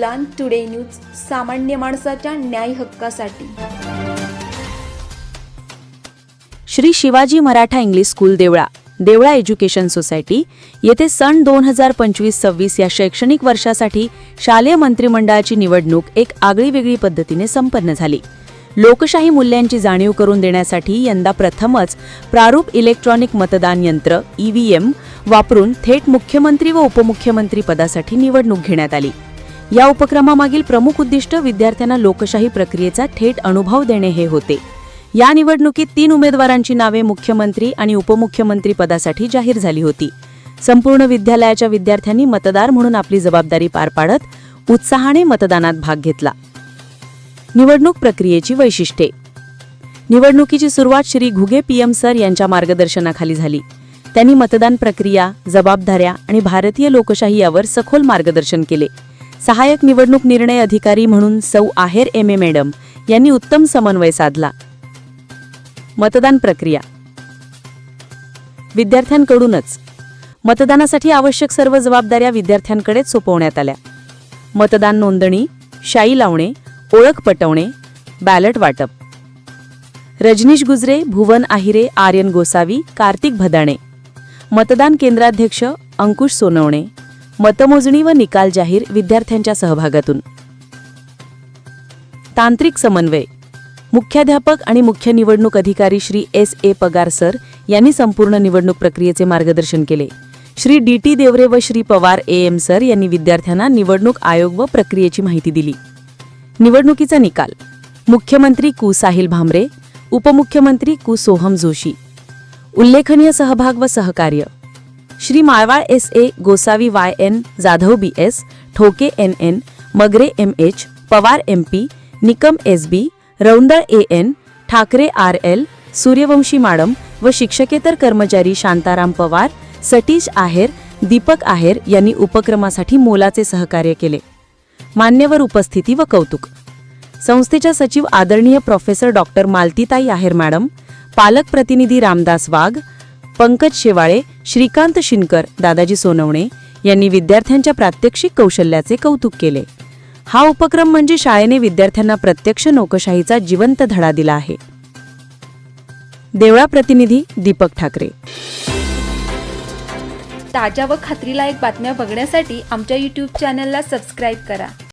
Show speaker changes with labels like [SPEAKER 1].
[SPEAKER 1] उलान today news सामान्य माणसाच्या न्याय हक्कासाठी.
[SPEAKER 2] Shri Shivaji Maratha English school Devla Devla education society येथे सन दोन हजार पंचवीस सव्वीस या शैक्षणिक वर्षासाठी शालेय मंत्रिमंडळाची निवडणूक एक आगळीवेगळी पद्धतीने संपन्न झाली. लोकशाही मूल्यांची जाणीव करून देण्यासाठी यंदा प्रथमच प्रारूप इलेक्ट्रॉनिक मतदान यंत्र ईव्हीएम वापरून थेट मुख्यमंत्री व उपमुख्यमंत्री पदासाठी निवडणूक घेण्यात आली. या उपक्रमामागील प्रमुख उद्दिष्ट विद्यार्थ्यांना लोकशाही प्रक्रियेचा थेट अनुभव देणे हे होते. या निवडणुकीत तीन उमेदवारांची नावे मुख्यमंत्री आणि उपमुख्यमंत्री पदासाठी जाहीर झाली होती. संपूर्ण विद्यालयाच्या विद्यार्थ्यांनी मतदार म्हणून आपली जबाबदारी पार पाडत उत्साहाने मतदानात भाग घेतला. निवडणूक प्रक्रियेची वैशिष्ट्ये. निवडणुकीची सुरुवात श्री घुगे पीएम सर यांच्या मार्गदर्शनाखाली झाली. त्यांनी मतदान प्रक्रिया जबाबदाऱ्या आणि भारतीय लोकशाही यावर सखोल मार्गदर्शन केले. सहाय्यक निवडणूक निर्णय अधिकारी म्हणून सौ आहेर एम ए मॅडम यांनी उत्तम समन्वय साधला. मतदान प्रक्रिया. विद्यार्थ्यांकडूनच. मतदानासाठी आवश्यक सर्व जबाबदाऱ्या विद्यार्थ्यांकडेच सोपवण्यात आल्या. मतदान नोंदणी शाई लावणे ओळख पटवणे बॅलट वाटप. रजनीश गुजरे भुवन आहिरे आर्यन गोसावी कार्तिक भदाणे. मतदान केंद्राध्यक्ष अंकुश सोनवणे. मतमोजणी व निकाल जाहीर विद्यार्थ्यांच्या सहभागातून. तांत्रिक समन्वय. मुख्याध्यापक आणि मुख्य निवडणूक अधिकारी श्री एस ए पगार सर यांनी संपूर्ण निवडणूक प्रक्रियेचे मार्गदर्शन केले. श्री डी टी देवरे व Shri Pawar A M sir यांनी विद्यार्थ्यांना निवडणूक आयोग व प्रक्रियेची माहिती दिली. निवडणुकीचा निकाल. मुख्यमंत्री कु साहिल भामरे उपमुख्यमंत्री कु सोहम जोशी. उल्लेखनीय सहभाग व सहकार्य. Shri Malwal S A Gosavi Y N Jadhav B S Thoke N N Magare M H Pawar M P Nikam S B Raundal A N Thackeray R L Suryavanshi madam व शिक्षकेतर कर्मचारी शांताराम पवार सतीश आहेर दीपक आहेर यांनी उपक्रमासाठी मोलाचे सहकार्य केले. मान्यवर उपस्थिती व कौतुक. संस्थेच्या सचिव आदरणीय professor doctor Maltitai Aher madam पालक प्रतिनिधी रामदास वाघ पंकज शेवाळे श्रीकांत शिनकर दादाजी सोनवणे यांनी विद्यार्थ्यांच्या प्रात्यक्षिक कौशल्याचे कौतुक केले. हा उपक्रम म्हणजे शाळेने विद्यार्थ्यांना प्रत्यक्ष नोकशाहीचा जिवंत धडा दिला आहे. देवळा प्रतिनिधी दीपक ठाकरे.
[SPEAKER 1] ताज्या व खात्रीलायक बातम्या बघण्यासाठी आमच्या यूट्यूब चॅनलला सबस्क्राईब करा.